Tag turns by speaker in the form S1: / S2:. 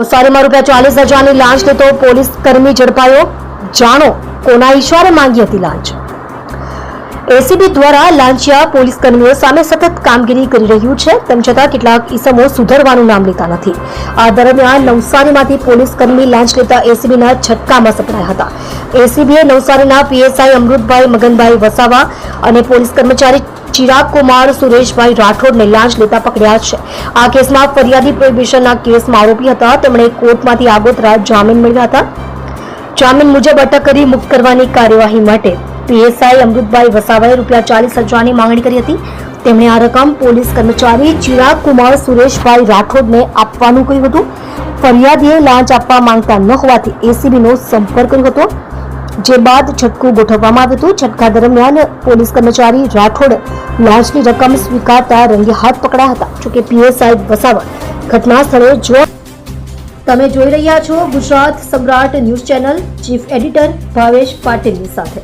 S1: નવસારીમાં રૂપિયા ચાલીસ હજારની લાંચ લેતો પોલીસ કર્મી ઝડપાયો. જાણો, કોના ઈશારે માંગી હતી લાંચ? એસીબી દ્વારા લાંચિયા પોલીસ કર્મીઓ સામે સતત કામગીરી કરી રહ્યું છે, તેમ છતાં કેટલાક ઈસમો સુધરવાનું નામ લેતા નથી. આ દરમિયાન નવસારીમાંથી પોલીસ કર્મી લાંચ લેતા એસીબીના છટકામાં સપડાયા હતા. એસીબીએ નવસારીના પીએસઆઈ અમૃતભાઈ, મગનભાઈ વસાવા અને પોલીસ કર્મચારી ચિરાગ કુમાર સુરેશભાઈ રાઠોડને લાંચ લેતા પકડ્યા છે. આ કેસમાં ફરિયાદી પ્રોહિબિશનના કેસમાં આરોપી હતા. તેમણે કોર્ટમાંથી આગોતરા જામીન મેળવ્યા હતા. જામીન મુજબ અટક કરી મુક્ત કરવાની કાર્યવાહી માટે પીએસઆઈ અમૃતભાઈ વસાવાએ રૂપિયા ચાલીસ હજારની માંગણી કરી હતી. તેમણે આ રકમ પોલીસ કર્મચારી ચિરાગ કુમાર સુરેશભાઈ રાઠોડને આપવાનું કહ્યું હતું. ફરિયાદીએ લાંચ આપવા માંગતા ન હોવાથી એસીબીનો સંપર્ક કર્યો હતો, જે બાદ છટકું ગોઠવવામાં આવ્યું હતું. છટકા દરમિયાન પોલીસ કર્મચારી રાઠોડ લાંચની રકમ સ્વીકારતા રંગે હાથ પકડાયા હતા. જોકે પીએસઆઈ વસાવા ઘટના સ્થળે જો તમે જોઈ રહ્યા છો Gujarat Samrat news channel chief editor Bhavesh પાટીલની સાથે.